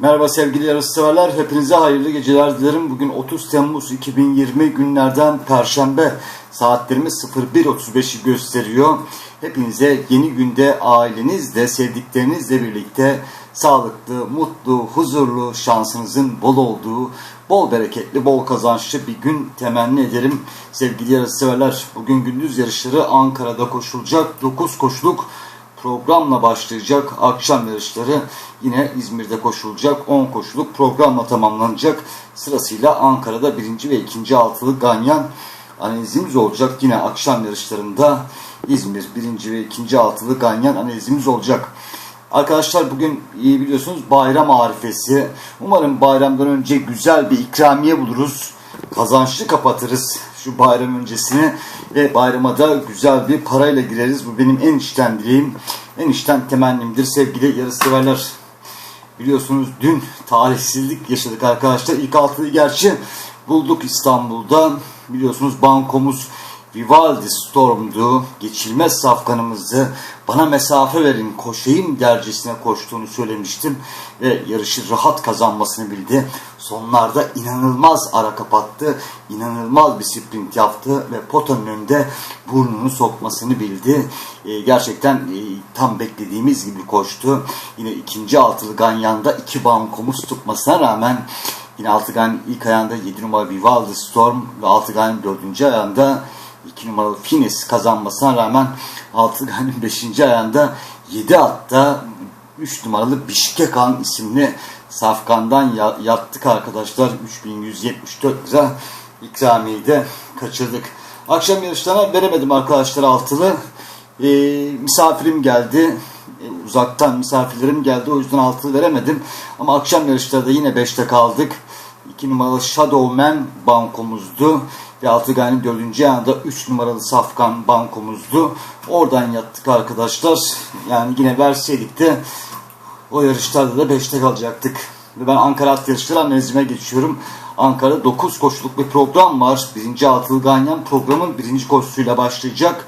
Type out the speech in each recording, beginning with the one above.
Merhaba sevgili yarışseverler. Hepinize hayırlı geceler dilerim. Bugün 30 Temmuz 2020 günlerden Perşembe. Saatlerimiz 01.35'i gösteriyor. Hepinize yeni günde ailenizle, sevdiklerinizle birlikte sağlıklı, mutlu, huzurlu, şansınızın bol olduğu, bol bereketli, bol kazançlı bir gün temenni ederim. Sevgili yarışseverler, bugün gündüz yarışları Ankara'da koşulacak. 9 koşuluk programla başlayacak. Akşam yarışları yine İzmir'de koşulacak. 10 koşuluk programla tamamlanacak. Sırasıyla Ankara'da birinci ve ikinci altılı ganyan analizimiz olacak. Yine akşam yarışlarında İzmir birinci ve ikinci altılı ganyan analizimiz olacak. Arkadaşlar bugün iyi biliyorsunuz bayram arifesi. Umarım bayramdan önce güzel bir ikramiye buluruz. Kazançlı kapatırız şu bayram öncesini ve bayrama da güzel bir parayla gireriz. Bu benim en içten dileğim, en içten temennimdir sevgili yarışseverler. Biliyorsunuz dün talihsizlik yaşadık arkadaşlar. İlk altıyı gerçi bulduk İstanbul'da. Biliyorsunuz bankomuz Vivaldi Storm'du. Geçilmez safkanımızdı. Bana mesafe verin koşayım dercesine koştuğunu söylemiştim. Ve yarışı rahat kazanmasını bildi. Sonlarda inanılmaz ara kapattı. İnanılmaz bir sprint yaptı ve potanın önünde burnunu sokmasını bildi. E, gerçekten e, tam beklediğimiz gibi koştu. Yine ikinci altılı Ganyan'da iki bankomuz tutmasına rağmen Yine Altıgan ilk ayağında 7 numara Vivaldi Storm ve Altıgan'ın 4. ayağında 2 numaralı Finis kazanmasına rağmen Altıgan'ın 5. ayağında 7 atta 3 numaralı Bişkekan isimli Safkan'dan yattık arkadaşlar. 3174 lira ikramiyi de kaçırdık. Akşam yarışlarına veremedim arkadaşlar altılı. Ee, misafirim geldi. Ee, uzaktan misafirlerim geldi. O yüzden altılı veremedim. Ama akşam yarışlarda yine 5'te kaldık. 2 numaralı Shadowman bankomuzdu. Ve Altıgan'ın 4. ayağında 3 numaralı Safkan bankomuzdu. Oradan yattık arkadaşlar. Yani yine verseydik de o yarışlarda da 5'te kalacaktık. Ve ben Ankara at yarışları analizime geçiyorum. Ankara'da 9 koşuluk bir program var. Birinci altılı ganyan programın birinci koşusuyla başlayacak.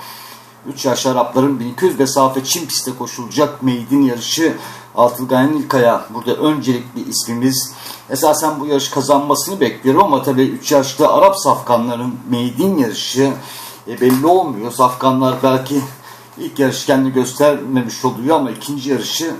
3 yaş Arapların 1200 mesafe Çin pistte koşulacak meydin yarışı Altılı Ganyan ilk ayağı. Burada öncelikli ismimiz. Esasen bu yarış kazanmasını bekliyorum ama tabii 3 yaşlı Arap safkanların meydin yarışı e, belli olmuyor. Safkanlar belki ilk yarış kendini göstermemiş oluyor ama ikinci yarışı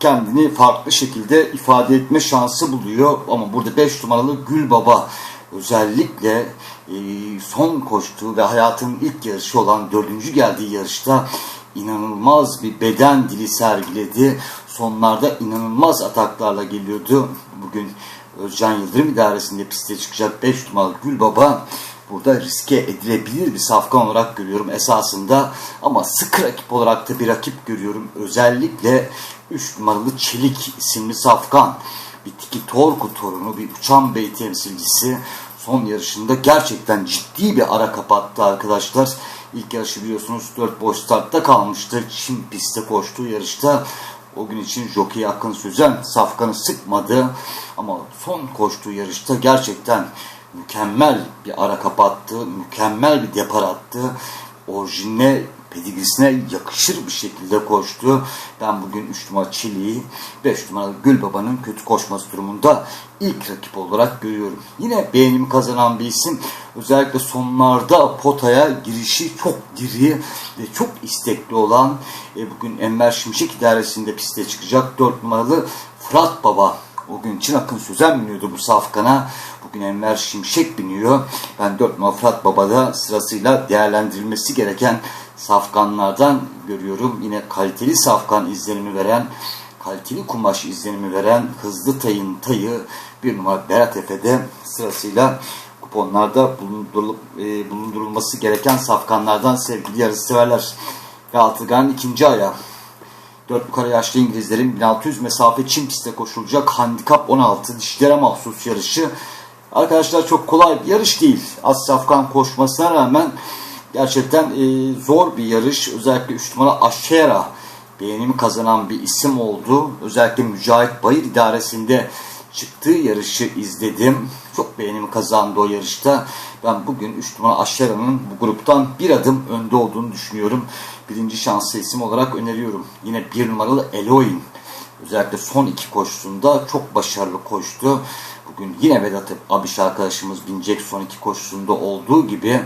kendini farklı şekilde ifade etme şansı buluyor. Ama burada 5 numaralı Gül Baba özellikle e, son koştuğu ve hayatının ilk yarışı olan dördüncü geldiği yarışta inanılmaz bir beden dili sergiledi. Sonlarda inanılmaz ataklarla geliyordu. Bugün Özcan Yıldırım idaresinde piste çıkacak 5 numaralı Gül Baba burada riske edilebilir bir safkan olarak görüyorum esasında. Ama sık rakip olarak da bir rakip görüyorum. Özellikle 3 numaralı Çelik isimli safkan. Bir Tiki Torku torunu, bir Uçan Bey temsilcisi son yarışında gerçekten ciddi bir ara kapattı arkadaşlar. İlk yarışı biliyorsunuz 4 boş startta kalmıştı. Çin pistte koştuğu yarışta o gün için Jockey Akın Sözen safkanı sıkmadı. Ama son koştuğu yarışta gerçekten mükemmel bir ara kapattı. Mükemmel bir depar attı. Orijine pedigrisine yakışır bir şekilde koştu. Ben bugün 3 numara Çili'yi 5 numaralı Gülbaba'nın kötü koşması durumunda ilk rakip olarak görüyorum. Yine beğenimi kazanan bir isim. Özellikle sonlarda potaya girişi çok diri ve çok istekli olan e, bugün Enver Şimşek idaresinde piste çıkacak 4 numaralı Fırat Baba. O gün Çin Akın Sözen biniyordu bu safkana. Bugün Enver Şimşek biniyor. Ben 4 numara Fırat Baba'da sırasıyla değerlendirilmesi gereken safkanlardan görüyorum. Yine kaliteli safkan izlenimi veren, kaliteli kumaş izlenimi veren hızlı tayın tayı bir numara Berat Efe'de sırasıyla kuponlarda e, bulundurulması gereken safkanlardan sevgili yarışseverler. Ve Altıgan ikinci ayağı. Dört yukarı yaşlı İngilizlerin 1600 mesafe Çin pistte koşulacak handikap 16 dişlere mahsus yarışı. Arkadaşlar çok kolay bir yarış değil. Az safkan koşmasına rağmen Gerçekten e, zor bir yarış. Özellikle 3 numara Aşera beğenimi kazanan bir isim oldu. Özellikle Mücahit Bayır idaresinde çıktığı yarışı izledim. Çok beğenimi kazandı o yarışta. Ben bugün 3 numara Aşera'nın bu gruptan bir adım önde olduğunu düşünüyorum. Birinci şanslı isim olarak öneriyorum. Yine bir numaralı Eloin Özellikle son iki koşusunda çok başarılı koştu. Bugün yine Vedat Abiş arkadaşımız binecek son iki koşusunda olduğu gibi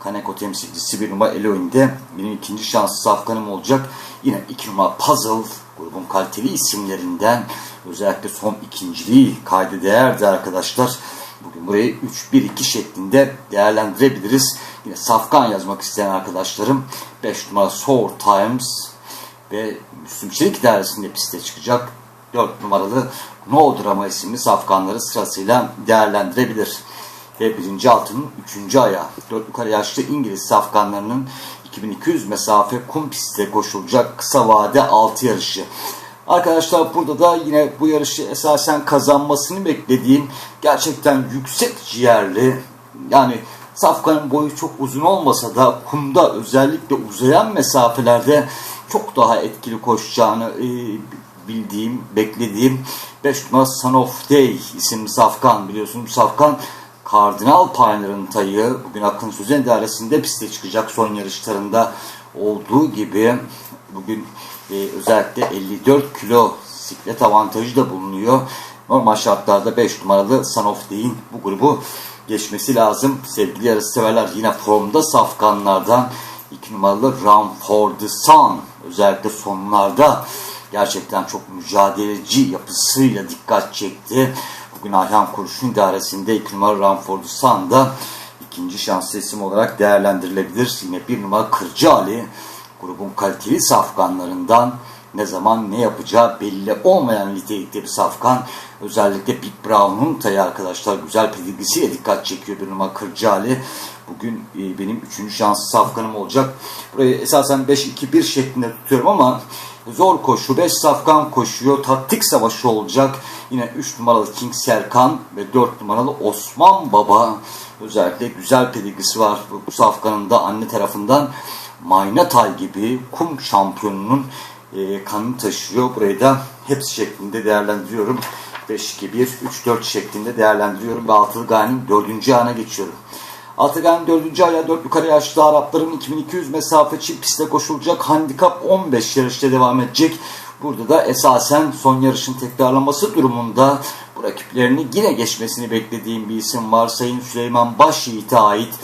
Kaneko temsilcisi bir numara Eloin'de benim ikinci şanslı safkanım olacak. Yine iki numara Puzzle grubun kaliteli isimlerinden özellikle son ikinciliği kaydı değerdi arkadaşlar. Bugün burayı 3-1-2 şeklinde değerlendirebiliriz. Yine safkan yazmak isteyen arkadaşlarım 5 numara Sour Times ve Müslüm Çelik dairesinde piste çıkacak. 4 numaralı No Drama isimli safkanları sırasıyla değerlendirebilir. Ve birinci altının 3. ayağı 4 yukarı yaşlı İngiliz safkanlarının 2200 mesafe kum pistte koşulacak kısa vade 6 yarışı. Arkadaşlar burada da yine bu yarışı esasen kazanmasını beklediğim gerçekten yüksek ciğerli yani Safkan'ın boyu çok uzun olmasa da kumda özellikle uzayan mesafelerde çok daha etkili koşacağını e, bildiğim, beklediğim 5 numara Son of Day isimli Safkan biliyorsunuz Safkan Kardinal Pioneer'ın tayı bugün Akın Sözen idaresinde piste çıkacak son yarışlarında olduğu gibi bugün e, özellikle 54 kilo siklet avantajı da bulunuyor. Normal şartlarda 5 numaralı Son of Day'in bu grubu geçmesi lazım. Sevgili yarış severler yine formda safkanlardan 2 numaralı Run for the Sun özellikle sonlarda gerçekten çok mücadeleci yapısıyla dikkat çekti. Bugün Ayhan Kurşun idaresinde 2 numara Run for the Sun'da ikinci şanslı isim olarak değerlendirilebilir. Yine bir numara Kırcı Ali grubun kaliteli safkanlarından ne zaman ne yapacağı belli olmayan nitelikte bir safkan. Özellikle Big Brown'un tayı arkadaşlar güzel pedigrisiyle dikkat çekiyor bir numara Kırcaali. Bugün e, benim üçüncü şanslı safkanım olacak. Burayı esasen 5-2-1 şeklinde tutuyorum ama zor koşu. 5 safkan koşuyor. Taktik savaşı olacak. Yine 3 numaralı King Serkan ve 4 numaralı Osman Baba. Özellikle güzel pedigrisi var bu safkanın da anne tarafından. Maynatay gibi kum şampiyonunun e, kanını taşıyor. Burayı da hepsi şeklinde değerlendiriyorum. 5-2-1, 3-4 şeklinde değerlendiriyorum ve altılı gayenin 4. ayağına geçiyorum. Altıgen 4. ayağı 4 yukarı yaşlı Arapların 2200 mesafe çift pistte koşulacak handikap 15 yarışta devam edecek. Burada da esasen son yarışın tekrarlaması durumunda bu rakiplerini yine geçmesini beklediğim bir isim var. Sayın Süleyman Başyiğit'e ait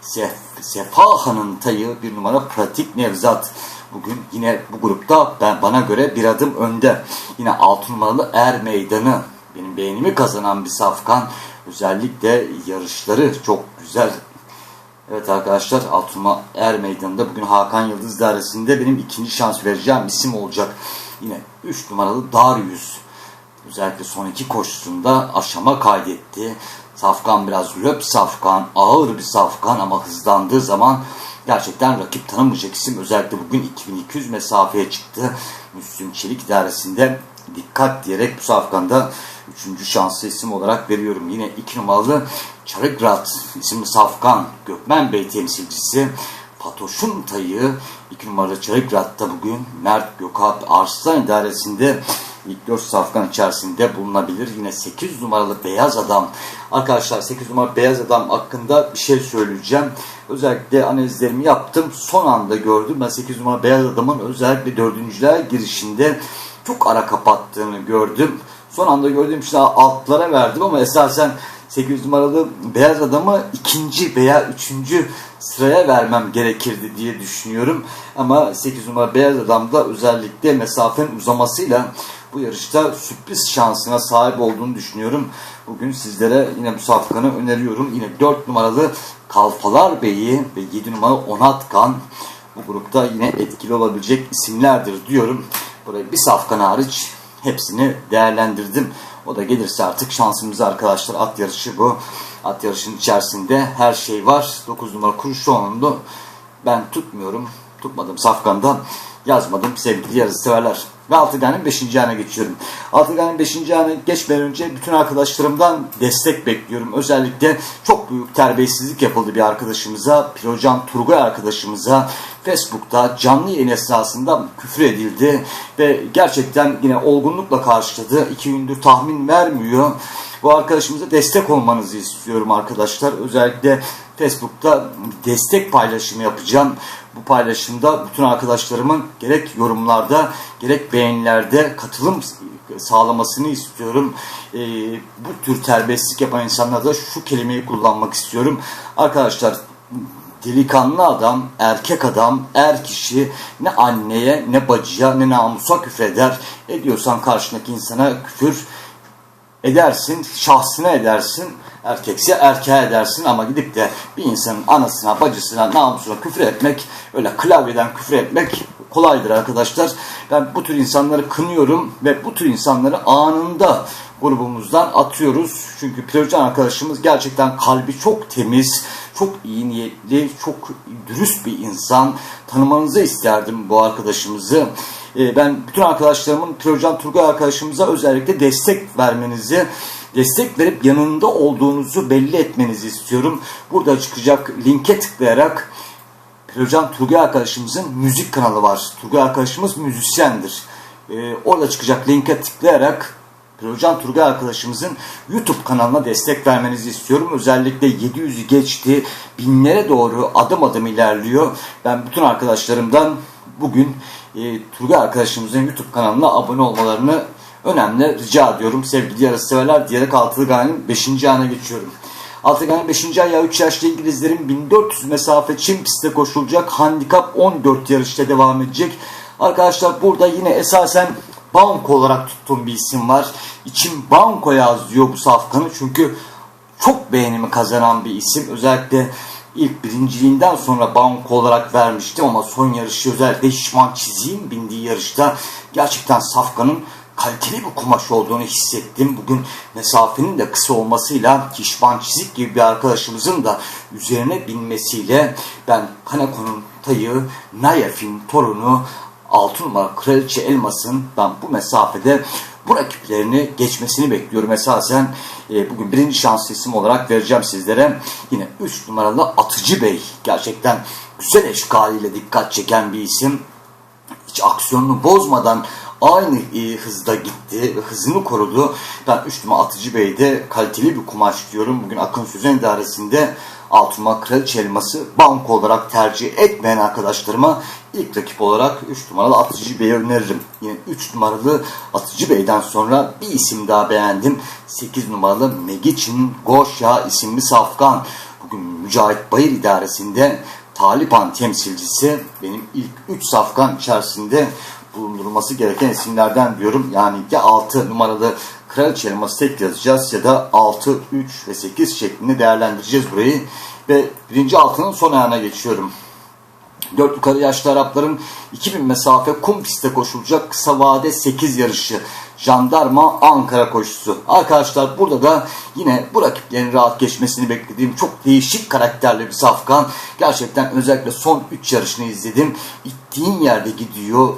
Sef Sefaha'nın tayı bir numara Pratik Nevzat. Bugün yine bu grupta ben bana göre bir adım önde. Yine 6 numaralı Er Meydanı benim beğenimi kazanan bir safkan. Özellikle yarışları çok güzel. Evet arkadaşlar Altınma Er Meydanı'nda bugün Hakan Yıldız dairesinde benim ikinci şans vereceğim isim olacak. Yine 3 numaralı Darius. Özellikle son iki koşusunda aşama kaydetti. Safkan biraz löp safkan, ağır bir safkan ama hızlandığı zaman gerçekten rakip tanımayacak isim. Özellikle bugün 2200 mesafeye çıktı. Müslüm Çelik idaresinde dikkat diyerek bu safkanda üçüncü şanslı isim olarak veriyorum. Yine iki numaralı Çarıgrat isimli safkan Gökmen Bey temsilcisi. Fatoş'un tayı 2 numaralı Çarıgrat'ta bugün Mert Gökalp Arslan idaresinde 4 safkan içerisinde bulunabilir. Yine 8 numaralı Beyaz Adam. Arkadaşlar 8 numaralı Beyaz Adam hakkında bir şey söyleyeceğim. Özellikle analizlerimi yaptım. Son anda gördüm. Ben 8 numaralı Beyaz Adam'ın özellikle dördüncüler girişinde çok ara kapattığını gördüm. Son anda gördüğüm için altlara verdim ama esasen 8 numaralı beyaz adamı ikinci veya üçüncü sıraya vermem gerekirdi diye düşünüyorum. Ama 8 numara beyaz adamda özellikle mesafenin uzamasıyla bu yarışta sürpriz şansına sahip olduğunu düşünüyorum. Bugün sizlere yine bu safkanı öneriyorum. Yine 4 numaralı Kalfalar Bey'i ve 7 numaralı Onatkan bu grupta yine etkili olabilecek isimlerdir diyorum. Burayı bir safkan hariç hepsini değerlendirdim. O da gelirse artık şansımız arkadaşlar. At yarışı bu. At yarışının içerisinde her şey var. 9 numara Kurşoğlu'nda ben tutmuyorum. Tutmadım safkandan. Yazmadım sevgili yarış severler. Ve Altıgan'ın 5. ayağına geçiyorum. Altıgan'ın 5. ayağına geçmeden önce bütün arkadaşlarımdan destek bekliyorum. Özellikle çok büyük terbiyesizlik yapıldı bir arkadaşımıza, Pirocan Turgay arkadaşımıza. Facebook'ta canlı yayın esnasında küfür edildi ve gerçekten yine olgunlukla karşıladı. İki gündür tahmin vermiyor. Bu arkadaşımıza destek olmanızı istiyorum arkadaşlar. Özellikle Facebook'ta destek paylaşımı yapacağım. Bu paylaşımda bütün arkadaşlarımın gerek yorumlarda gerek beğenilerde katılım sağlamasını istiyorum. Ee, bu tür terbiyesizlik yapan insanlara da şu kelimeyi kullanmak istiyorum. Arkadaşlar delikanlı adam, erkek adam, er kişi ne anneye, ne bacıya, ne namusa küfreder. Ediyorsan karşındaki insana küfür edersin, şahsına edersin, erkekse erkeğe edersin ama gidip de bir insanın anasına, bacısına, namusuna küfür etmek, öyle klavyeden küfür etmek kolaydır arkadaşlar. Ben bu tür insanları kınıyorum ve bu tür insanları anında grubumuzdan atıyoruz. Çünkü Pircan arkadaşımız gerçekten kalbi çok temiz, çok iyi niyetli, çok dürüst bir insan. Tanımanızı isterdim bu arkadaşımızı. Ee, Ben bütün arkadaşlarımın Pircan Turgay arkadaşımıza özellikle destek vermenizi, destek verip yanında olduğunuzu belli etmenizi istiyorum. Burada çıkacak linke tıklayarak Hocam Turgay arkadaşımızın müzik kanalı var. Turgay arkadaşımız müzisyendir. Ee, orada çıkacak linke tıklayarak Hocam Turgay arkadaşımızın YouTube kanalına destek vermenizi istiyorum. Özellikle 700'ü geçti. Binlere doğru adım adım ilerliyor. Ben bütün arkadaşlarımdan bugün e, Turgay arkadaşımızın YouTube kanalına abone olmalarını önemli rica ediyorum. Sevgili yarışseverler diyerek altılı gayenin 5. ana geçiyorum. Altıgan 5. ayağı 3 yaşlı İngilizlerin 1400 mesafe çim pistte koşulacak. Handikap 14 yarışta devam edecek. Arkadaşlar burada yine esasen Banko olarak tuttuğum bir isim var. İçim Banko yaz diyor bu safkanı. Çünkü çok beğenimi kazanan bir isim. Özellikle ilk birinciliğinden sonra banko olarak vermiştim ama son yarışı özellikle Şişman Çizik'in bindiği yarışta gerçekten Safkan'ın kaliteli bir kumaş olduğunu hissettim. Bugün mesafenin de kısa olmasıyla Kişman Çizik gibi bir arkadaşımızın da üzerine binmesiyle ben Kaneko'nun tayı Nayef'in torunu 6 numara Kraliçe Elmas'ın ben bu mesafede bu rakiplerini geçmesini bekliyorum esasen. E, bugün birinci şans isim olarak vereceğim sizlere. Yine 3 numaralı Atıcı Bey. Gerçekten güzel eşkaliyle dikkat çeken bir isim. Hiç aksiyonunu bozmadan aynı e, hızda gitti. Hızını korudu. Ben 3 numara Atıcı Bey'de kaliteli bir kumaş diyorum. Bugün Akın Sözen idaresinde altıma kraliçe elması banko olarak tercih etmeyen arkadaşlarıma ilk rakip olarak 3 numaralı Atıcı Bey'i öneririm. Yine 3 numaralı Atıcı Bey'den sonra bir isim daha beğendim. 8 numaralı Megiçin Goşya isimli safkan. Bugün Mücahit Bayır idaresinde Taliban temsilcisi benim ilk 3 safkan içerisinde bulundurulması gereken isimlerden diyorum. Yani ya 6 numaralı kraliçe elması tek yazacağız ya da 6, 3 ve 8 şeklinde değerlendireceğiz burayı. Ve birinci altının son ayağına geçiyorum. Dört yukarı yaşlı Arapların 2000 mesafe kum pistte koşulacak kısa vade 8 yarışı. Jandarma Ankara koşusu. Arkadaşlar burada da yine bu rakiplerin rahat geçmesini beklediğim çok değişik karakterli bir safkan. Gerçekten özellikle son 3 yarışını izledim. İttiğin yerde gidiyor,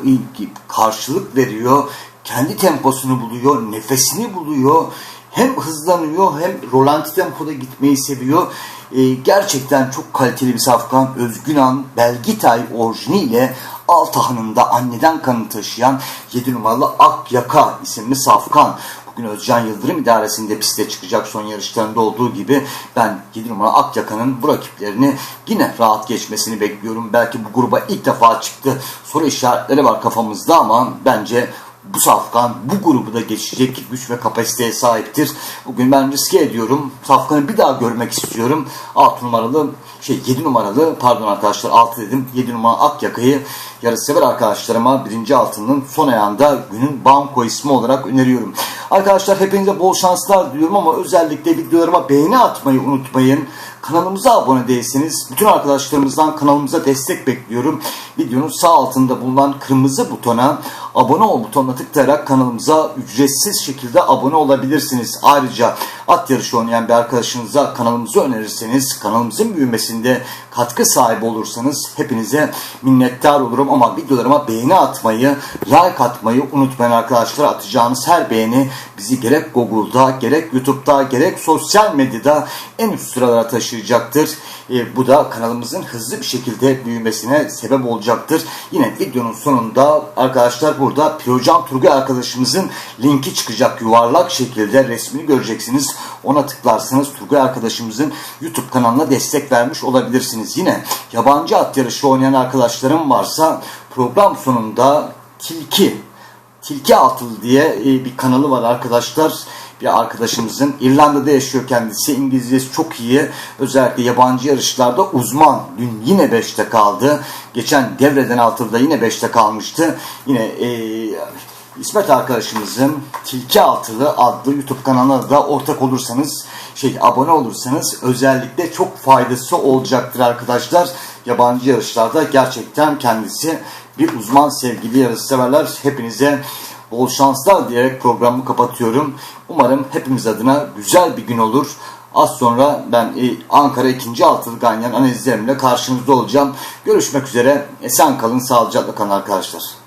karşılık veriyor, kendi temposunu buluyor, nefesini buluyor. Hem hızlanıyor hem rolanti tempoda gitmeyi seviyor. Ee, gerçekten çok kaliteli bir safkan. Özgünan Belgitay orijiniyle Altahan'ında anneden kanı taşıyan 7 numaralı Ak Yaka isimli safkan. Bugün Özcan Yıldırım idaresinde piste çıkacak son yarışlarında olduğu gibi ben 7 numara Akyaka'nın bu rakiplerini yine rahat geçmesini bekliyorum. Belki bu gruba ilk defa çıktı. Soru işaretleri var kafamızda ama bence bu safkan bu grubu da geçecek güç ve kapasiteye sahiptir. Bugün ben riske ediyorum. Safkan'ı bir daha görmek istiyorum. 6 numaralı şey 7 numaralı pardon arkadaşlar 6 dedim. 7 numara Akyaka'yı yarışsever arkadaşlarıma birinci altının son ayağında günün banko ismi olarak öneriyorum. Arkadaşlar hepinize bol şanslar diliyorum ama özellikle videolarıma beğeni atmayı unutmayın. Kanalımıza abone değilseniz bütün arkadaşlarımızdan kanalımıza destek bekliyorum. Videonun sağ altında bulunan kırmızı butona abone ol butonuna tıklayarak kanalımıza ücretsiz şekilde abone olabilirsiniz. Ayrıca at yarışı oynayan bir arkadaşınıza kanalımızı önerirseniz kanalımızın büyümesinde katkı sahibi olursanız hepinize minnettar olurum ama videolarıma beğeni atmayı, like atmayı unutmayın arkadaşlar. Atacağınız her beğeni bizi gerek Google'da, gerek YouTube'da, gerek sosyal medyada en üst sıralara taşıyacaktır. E, bu da kanalımızın hızlı bir şekilde büyümesine sebep olacaktır. Yine videonun sonunda arkadaşlar burada Pirocan Turgay arkadaşımızın linki çıkacak yuvarlak şekilde resmini göreceksiniz. Ona tıklarsanız Turgay arkadaşımızın YouTube kanalına destek vermiş olabilirsiniz. Yine yabancı at yarışı oynayan arkadaşlarım varsa program sonunda Tilki Tilki Altılı diye e, bir kanalı var arkadaşlar. Bir arkadaşımızın İrlanda'da yaşıyor kendisi. İngilizcesi çok iyi. Özellikle yabancı yarışlarda uzman. Dün yine 5'te kaldı. Geçen devreden altında yine 5'te kalmıştı. Yine e, İsmet arkadaşımızın Tilki Altılı adlı YouTube kanalına da ortak olursanız şey abone olursanız özellikle çok faydası olacaktır arkadaşlar. Yabancı yarışlarda gerçekten kendisi bir uzman sevgili yarış severler. Hepinize bol şanslar diyerek programı kapatıyorum. Umarım hepimiz adına güzel bir gün olur. Az sonra ben e, Ankara 2. Altılı Ganyan analizlerimle karşınızda olacağım. Görüşmek üzere. Esen kalın, sağlıcakla kalın arkadaşlar.